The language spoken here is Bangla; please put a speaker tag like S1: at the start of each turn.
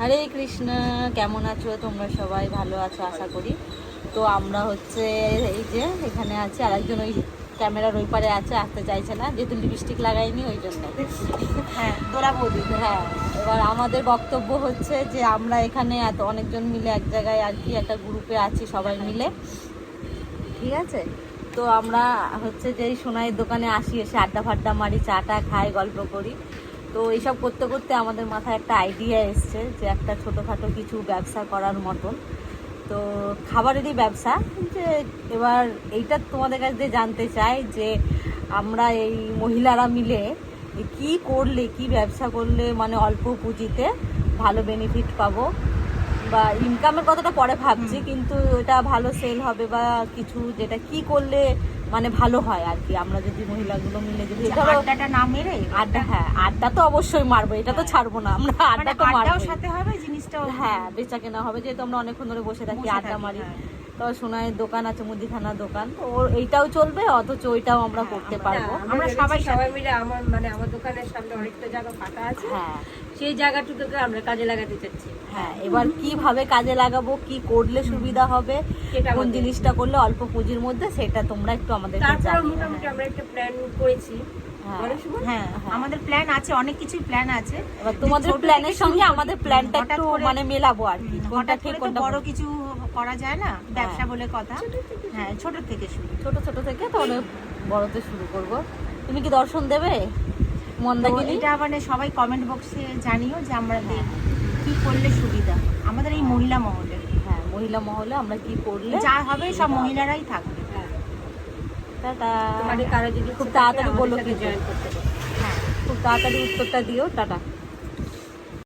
S1: হরে কৃষ্ণ কেমন আছো? তোমরা সবাই ভালো আছো আশা করি। তো আমরা হচ্ছে এই যে এখানে আছে আর একজন ওই ক্যামেরার ওই পারে আছে আসতে চাইছে না যেহেতু লিপস্টিক লাগাইনি ওই জন্য।
S2: হ্যাঁ তোরা বৌদি
S1: হ্যাঁ এবার আমাদের বক্তব্য হচ্ছে যে আমরা এখানে এত অনেকজন মিলে এক জায়গায় আর কি একটা গ্রুপে আছি সবাই মিলে। ঠিক আছে? তো আমরা হচ্ছে যে সোনাইয়ের দোকানে আসি এসে আড্ডা ফাড্ডা মারি চাটা খাই গল্প করি। তো এইসব করতে করতে আমাদের মাথায় একটা আইডিয়া এসছে যে একটা ছোটোখাটো কিছু ব্যবসা করার মতন। তো খাবারেরই ব্যবসা, যে এবার এইটা তোমাদের কাছ দিয়ে জানতে চাই যে আমরা এই মহিলারা মিলে কি করলে, কি ব্যবসা করলে মানে অল্প পুঁজিতে ভালো বেনিফিট পাবো। বা ইনকামের কথাটা পরে ভাবছি কিন্তু এটা ভালো সেল হবে বা কিছু যেটা কি করলে মানে ভালো হয় আর কি। আমরা যদি মহিলাগুলো মিলে যদি
S2: আড্ডাটা না মেরে
S1: আড্ডা হ্যাঁ আড্ডা তো অবশ্যই মারবো এটা তো ছাড়বো না আমরা
S2: মানে
S1: আড্ডা তো মারবো
S2: সাথে হবে জিনিসটাও
S1: হ্যাঁ বেচা কেনা হবে যেহেতু আমরা অনেকক্ষণ ধরে বসে থাকি আড্ডা মারি।
S2: হ্যাঁ।
S1: তো সোনাইয়ের দোকান আছে মুদিখানার দোকান। তো ওর এইটাও চলবে অথচ ওইটাও আমরা করতে পারব।
S2: আমরা সবাই
S3: সবাই মিলে আমার মানে আমার দোকানের সামনে অনেকটা জায়গা ফাঁকা আছে।
S1: হ্যাঁ।
S3: সেই জায়গাটুকুকে আমরা কাজে লাগাতে চাচ্ছি।
S1: হ্যাঁ এবার কীভাবে কাজে লাগাবো কি করলে সুবিধা হবে কোন জিনিসটা করলে অল্প পুঁজির মধ্যে সেটা তোমরা একটু আমাদের
S3: তারপরে
S1: জানিও
S3: মোটামুটি আমরা একটা প্ল্যান করেছি।
S1: হ্যাঁ।
S3: সুমন?
S2: হ্যাঁ আমাদের প্ল্যান আছে অনেক কিছুই প্ল্যান আছে।
S1: এবার তোমাদের প্ল্যানের সঙ্গে আমাদের প্ল্যানটা একটু মানে মেলাবো আর কি। কোনটা
S2: হঠাৎ
S1: ঠিক
S2: করে তো
S1: কোনটা
S2: বড় কিছু করা যায় না ব্যবসা বলে কথা। হ্যাঁ ছোট থেকে শুরু।
S1: ছোট ছোট থেকে তাহলে বড়তে শুরু করব। তুমি কি দর্শন দেবে? মন্দাকিনী
S2: এটা মানে সবাই কমেন্ট বক্সে জানিও যে আমরা কি করলে সুবিধা। আমাদের এই মহিলা মহলে।
S1: হ্যাঁ মহিলা মহলে আমরা কি করলে
S2: যা হবে সব মহিলারাই থাকবে।
S3: হ্যাঁ
S1: টাটা।
S3: তোমাদের কারও যদি
S1: খুব তাড়াতাড়ি বলো
S3: সাথে
S1: কিন্তু
S3: করতে
S2: হ্যাঁ
S1: খুব তাড়াতাড়ি উত্তরটা দিও টাটা।